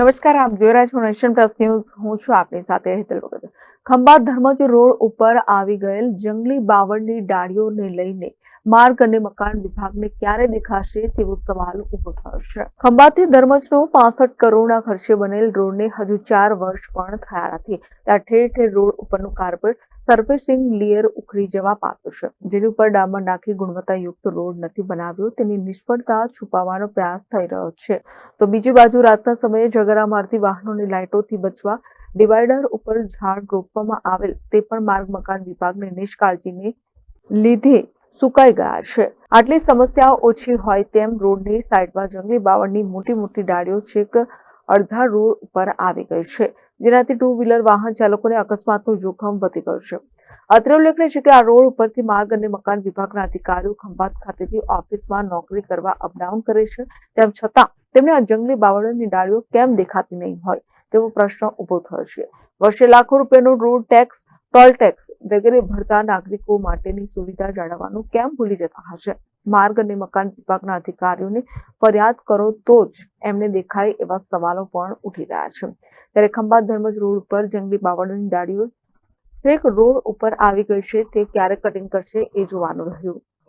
નમસ્કાર, આપ જોઈ રહ્યા છો નેશન પ્લસ ન્યૂઝ. હું છું આપની સાથે હેતલ વગર ખંભાત ધર્મજ રોડ ઉપર આવી ગયેલ જંગલી બાવળની ડાળીઓને લઈને માર્ગ અને મકાન વિભાગને ક્યારે દેખાશે તેવો સવાલ ઊભો થયો છે. ખંભાતથી ધર્મજનો પાસઠ કરોડના ખર્ચે બનેલ રોડને હજુ ચાર વર્ષ પણ થયા નથી. ત્યાં ઠેર ઠેર રોડ ઉપરનું કાર્પેટ સર્ફેસિંગ લેયર ઉખડી જવા પાત્ર છે. જેની ઉપર ડામર નાખી ગુણવત્તાયુક્ત રોડ નથી બનાવ્યો. તેની નિષ્ફળતા છુપાવવાનો પ્રયાસ થઈ રહ્યો છે. તો બીજી બાજુ રાતના સમયે ઝગડા મારતી વાહનોની લાઇટોથી બચવા ડિવાઈડર ઉપર ઝાડ રોપવામાં આવેલ તે પણ માર્ગ મકાન વિભાગની નિષ્કાળજીને લીધે સુકાઈ ગયા છે. આટલી સમસ્યાઓ ઓછી હોય તેમ રોડની સાઈડમાં જંગલી બાવળની મોટી મોટી ડાળીઓ છેક અડધા રોડ ઉપર આવી ગઈ છે, જેનાથી ટુ વ્હીલર વાહન ચાલકોને અકસ્માતનું જોખમ વધી ગયું છે. અત્રે ઉલ્લેખનીય છે કે આ રોડ ઉપરથી માર્ગ અને મકાન વિભાગના અધિકારીઓ ખંભાત ખાતેથી ઓફિસમાં નોકરી કરવા અપડાઉન કરે છે. તેમ છતાં, તેમને આ જંગલી બાવળની ડાળીઓ કેમ દેખાતી નહીં હોય તેવો પ્રશ્ન ઊભો થયો છે. વર્ષે લાખો રૂપિયાનો રોડ ટેક્સ ટોલ ટેક્સ વગેરે ભરતા નાગરિકો માટેની સુવિધા જાળવવાનું કેમ ભૂલી જતા હશે? માર્ગ અને મકાન વિભાગના અધિકારીઓને ફરિયાદ કરો તો જ એમને દેખાય એવા સવાલો પણ ઉઠી રહ્યા છે. ત્યારે ખંભાત ધર્મજ રોડ ઉપર જંગલી બાવળોની ડાળીઓ, એક રોડ ઉપર આવી ગઈ છે, તે ક્યારે કટિંગ કરશે એ જોવાનું રહ્યું.